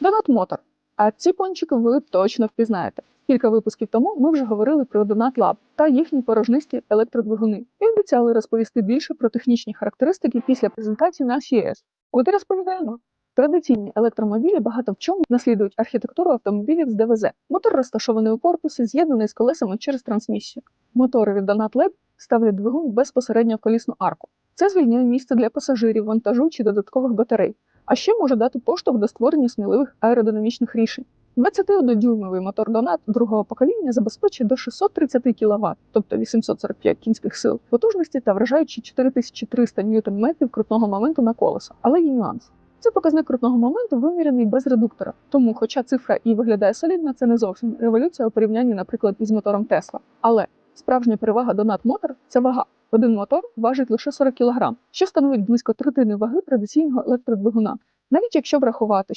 Донат Мотор. А ці пончики ви точно впізнаєте. Кілька випусків тому ми вже говорили про Donut Lab та їхні порожнисті електродвигуни і обіцяли розповісти більше про технічні характеристики після презентації на CES. От і розповідаємо. Традиційні електромобілі багато в чому наслідують архітектуру автомобілів з ДВЗ. Мотор розташований у корпусі, з'єднаний з колесами через трансмісію. Мотори від Donut Lab ставлять двигун безпосередньо в колісну арку. Це звільняє місце для пасажирів, вантажу чи додаткових батарей, а ще може дати поштовх до створення сміливих аеродинамічних рішень. 21-дюймовий мотор Donat другого покоління забезпечує до 630 кВт, тобто 845 кінських сил потужності та вражаючи 4300 Нм крутного моменту на колесо. Але є нюанс. Це показник крутного моменту виміряний без редуктора. Тому, хоча цифра і виглядає солідно, це не зовсім революція у порівнянні, наприклад, із мотором Тесла. Але справжня перевага Donat Motor – це вага. Один мотор важить лише 40 кг, що становить близько третини ваги традиційного електродвигуна. Навіть якщо врахувати,